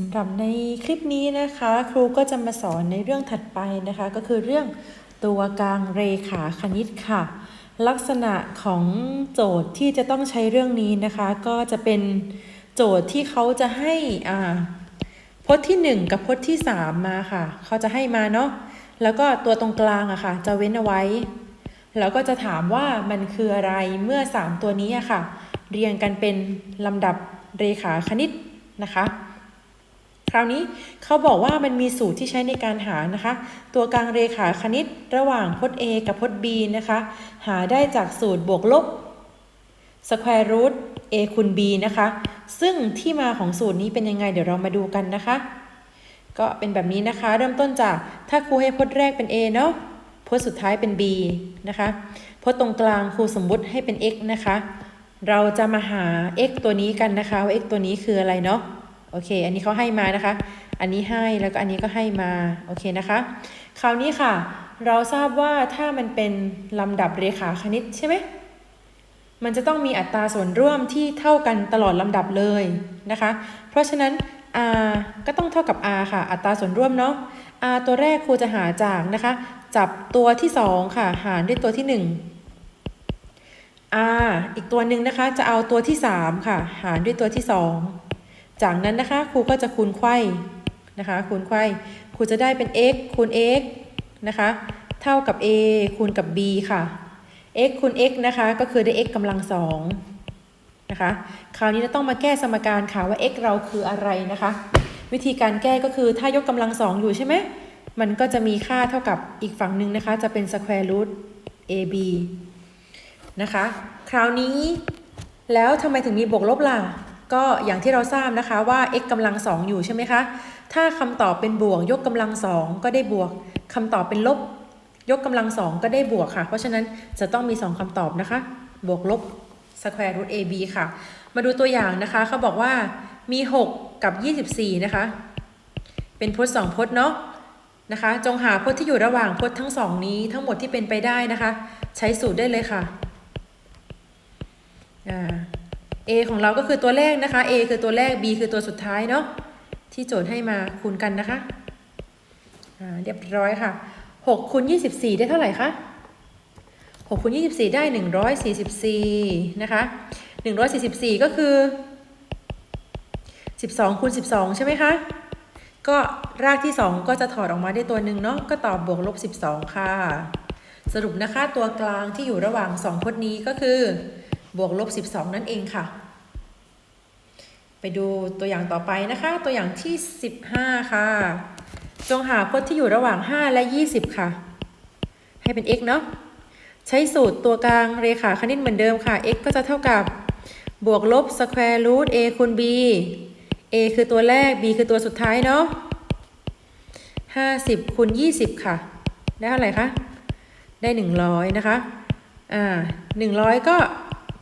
สำหรับในคลิปนี้นะคะ ครูก็จะมาสอนในเรื่องถัดไปนะคะ ก็คือเรื่องตัวกลางเรขาคณิตค่ะ ลักษณะของโจทย์ที่จะต้องใช้เรื่องนี้นะคะ ก็จะเป็นโจทย์ที่เขาจะให้อ่าพจน์ที่ 1 กับพจน์ที่ 3 มาค่ะ เขาจะให้มาเนาะแล้วก็ตัวตรงกลางอะค่ะ จะเว้นเอาไว้ แล้วก็จะถามว่ามันคืออะไรเมื่อ 3 ตัวนี้อะค่ะ เรียงกันเป็นลำดับเรขาคณิตนะคะ คราวนี้เขาบอกว่ามันมีสูตรที่ใช้ในการหานะคะ ตัวกลางเรขาคณิตระหว่างพจน์ A กับพจน์ B นะคะ หาได้จากสูตรบวกลบ square root a คูณ b นะคะ ซึ่งที่มาของสูตรนี้เป็นยังไงเดี๋ยวเรามาดูกันนะคะ ก็เป็นแบบนี้นะคะ เริ่มต้นจากถ้าครูให้พจน์แรกเป็น a เนาะพจน์สุดท้ายเป็น b นะคะพจน์ตรงกลางครูสมมุติให้เป็น x นะคะ เราจะมาหา x ตัวนี้กันนะคะว่า x ตัวนี้คืออะไรเนาะ โอเค อันนี้เขาให้มานะคะ อันนี้ให้แล้วก็อันนี้ก็ให้มา โอเคนะคะ คราวนี้ค่ะ เราทราบว่าถ้ามันเป็นลำดับเรขาคณิตใช่ไหม มันจะต้องมีอัตราส่วนร่วมที่เท่ากันตลอดลำดับเลยนะคะ เพราะฉะนั้น r ก็ต้องเท่ากับ r ค่ะ อัตราส่วนร่วมเนาะ r ตัวแรกครูจะหาจากนะคะ จับตัวที่ 2 ค่ะ หารด้วยตัวที่ 1 r อีกตัวหนึ่งนะคะ จะเอาตัวที่ 3 ค่ะ หารด้วยตัวที่ 2 จากนั้นนะคะครูก็จะคูณไขว้นะคะคูณไขว้ครูจะได้เป็น x คูณ x นะคะเท่ากับ a คูณกับ b ค่ะ x คูณ x นะคะก็คือได้ x กำลังสองนะคะคราวนี้เราต้องมาแก้สมการค่ะว่า x เราคืออะไรนะคะ วิธีการแก้ก็คือถ้ายกกำลังสองอยู่ใช่ไหมมันก็จะมีค่าเท่ากับอีกฝั่งหนึ่งนะคะ จะเป็น square root ab นะคะ คราวนี้แล้วทำไมถึงมีบวกลบล่ะ ก็อย่างที่เราทราบนะคะว่า x กำลังสองอยู่ใช่ไหมคะ ถ้าคำตอบเป็นบวกยกกำลังสองก็ได้บวกคำตอบเป็นลบ ยกกำลังสองก็ได้บวกค่ะ เพราะฉะนั้นจะต้องมี 2คำตอบนะคะ บวกลบ square root ab ค่ะ มาดูตัวอย่างนะคะเขาบอกว่ามี 6 กับ 24 นะคะ เป็นพจน์สองพจน์เนาะนะคะ จงหาพจน์ที่อยู่ระหว่างพจน์ทั้งสองนี้ทั้งหมดที่เป็นไปได้นะคะ ใช้สูตรได้เลยค่ะอ่า a ของเราก็คือตัวแรกนะคะ a คือตัวแรก b คือตัวสุดท้ายเนาะที่โจทย์ให้มาคูณกันนะคะอ่าเรียบร้อยค่ะ6คูณ24 ได้เท่าไหร่คะ6คูณ24 ได้ 144 นะคะ 144 ก็คือ 12คูณ12 ใช่ไหมคะ ก็รากที่ 2 ก็จะถอดออกมาได้ตัวหนึ่งเนาะ ก็ตอบบวกลบ 12 ค่ะ สรุปนะคะตัวกลางที่อยู่ระหว่าง 2 พจน์นี้ก็คือ บวกลบ 12 นั่นเองค่ะ ไปดูตัวอย่างต่อไปนะคะ ตัวอย่างที่ 15 ค่ะ จงหาพจน์ที่อยู่ระหว่าง 5 และ 20 ค่ะ ให้เป็น x เนาะใช้สูตรตัวกลางเรขาคณิตเหมือนเดิมค่ะ x ก็จะเท่ากับบวกลบ square root a คูณ b a คือตัวแรก b คือตัวสุดท้ายเนาะ50คูณ20 ค่ะ ได้เท่าไหร่คะ ได้ 100 นะคะ อ่า 100 ก็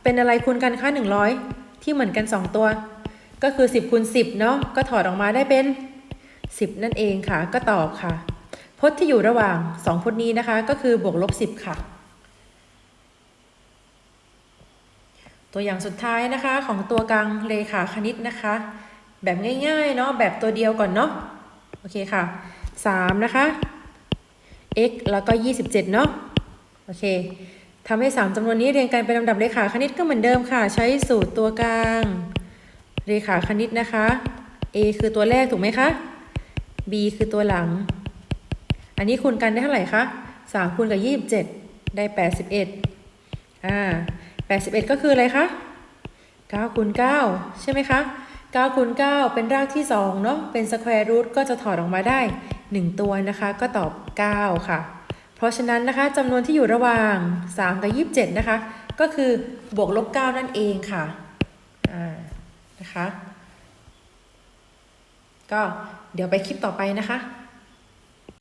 เป็นอะไรคูณกันคะ100 ที่เหมือนกัน 2 ตัว ก็คือ 10คูณ10 เนาะก็ถอดออกมาได้เป็น 10 นั่นเองค่ะ ก็ตอบค่ะ พจน์ที่อยู่ระหว่าง 2 พจน์นี้นะคะ ก็คือบวกลบ 10 ค่ะ ตัวอย่างสุดท้ายนะคะของตัวกลางเรขาคณิตนะคะ แบบง่ายๆเนาะแบบตัวเดียวก่อนเนาะโอเคค่ะ 3 นะคะ x แล้วก็ 27 เนาะโอเค ทำให้ 3จำนวนนี้เรียงกันเป็นลำดับเรขาคณิตก็เหมือนเดิมค่ะ ใช้สูตรตัวกลางเรขาคณิตนะคะ a คือตัวแรกถูกไหมคะ b คือตัวหลัง อันนี้คูณกันได้เท่าไหร่คะ3คูณกับ 27 ได้ 81อ่า81 ก็คืออะไรคะ9คูณ9ใช่ไหมคะ9คูณ9เป็นรากที่2เนาะเป็นสแควร์รูทก็จะถอดออกมาได้ 1 ตัวนะคะ ก็ตอบ 9 ค่ะ ราะฉะนั้นนะคะจำนวนที่อยู่ระหว่าง 3 กับ 27 นะคะ ก็คือบวกลบ 9 นั่นเองค่ะอ่านะคะ ก็เดี๋ยวไปคลิปต่อไปนะคะ